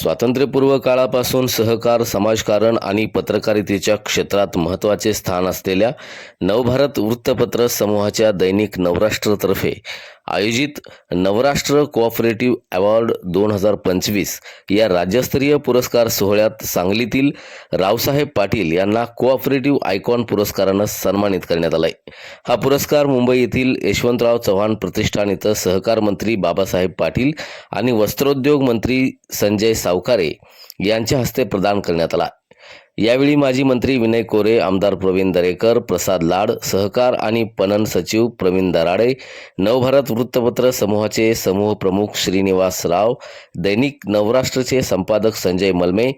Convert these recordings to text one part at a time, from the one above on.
स्वातंत्र्यपूर्व काळापासून सहकार समाजकारण आणि पत्रकारितेच्या क्षेत्रात महत्त्वाचे स्थान असलेल्या नवभारत वृत्तपत्र समूहाच्या दैनिक नवराष्ट्रतर्फे आयोजित नवराष्ट्र कोऑपरेटिव्ह अवॉर्ड दोन हजार पंचवीस या राज्यस्तरीय पुरस्कार सोहळ्यात सांगलीतील रावसाहेब पाटील यांना कोऑपरेटिव्ह आयकॉन पुरस्कारानं सन्मानित करण्यात आलाय. हा पुरस्कार मुंबई येथील यशवंतराव चव्हाण प्रतिष्ठान इथं सहकार मंत्री बाबासाहेब पाटील आणि वस्त्रोद्योग मंत्री संजय सावकारे यांच्या हस्ते प्रदान करण्यात आला. यावेळी माजी मंत्री विनय कोरे आमदार प्रवीण दरेकर प्रसाद लाड सहकार आणि पणन सचिव प्रवीण दराडे नवभारत वृत्तपत्र समूहाचे समूह प्रमुख श्रीनिवास राव दैनिक नवराष्ट्रचे संपादक संजय मलमे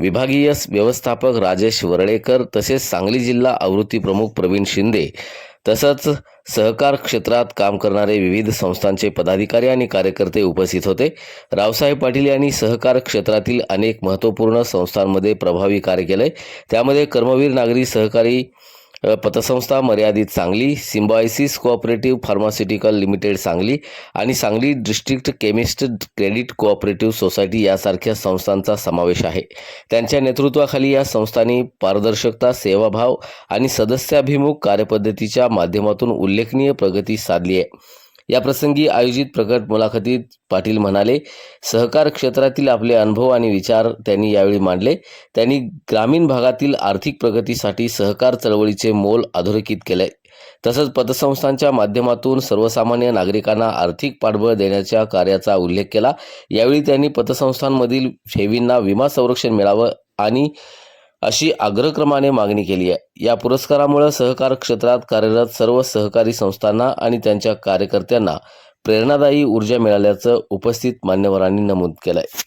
विभागीय व्यवस्थापक राजेश वरळेकर तसेच सांगली जिल्हा आवृत्ती प्रमुख प्रवीण शिंदे. तसंच सहकार क्षेत्रात काम करणारे विविध संस्थांचे पदाधिकारी आणि कार्यकर्ते उपस्थित होते. रावसाहेब पाटील यांनी सहकार क्षेत्रातील अनेक महत्त्वपूर्ण संस्थांमध्ये प्रभावी कार्य केले त्यामध्ये कर्मवीर नागरी सहकारी पतसंस्था मर्यादित Sangli Symbiosis cooperative pharmaceutical limited Sangli आणि Sangli district chemist credit cooperative society यासारख्या संस्थांचा समावेश आहे. त्यांच्या नेतृत्वाखाली या संस्थांनी पारदर्शकता सेवाभाव आणि सदस्याभिमुख कार्यपद्धतीच्या माध्यमातून उल्लेखनीय प्रगती साधली आहे. याप्रसंगी आयोजित प्रकट मुलाखतीत पाटील म्हणाले सहकार क्षेत्रातील आपले अनुभव आणि विचार त्यांनी यावेळी मांडले. त्यांनी ग्रामीण भागातील आर्थिक प्रगतीसाठी सहकार चळवळीचे मोल अधोरेखित केले. तसंच पतसंस्थांच्या माध्यमातून सर्वसामान्य नागरिकांना आर्थिक पाठबळ देण्याच्या कार्याचा उल्लेख केला. यावेळी त्यांनी पतसंस्थांमधील ठेवींना विमा संरक्षण मिळावं आणि अशी अग्रक्रमाने मागणी केली आहे. या पुरस्कारामुळे सहकार क्षेत्रात कार्यरत सर्व सहकारी संस्थांना आणि त्यांच्या कार्यकर्त्यांना प्रेरणादायी ऊर्जा मिळाल्याचं उपस्थित मान्यवरांनी नमूद केलं आहे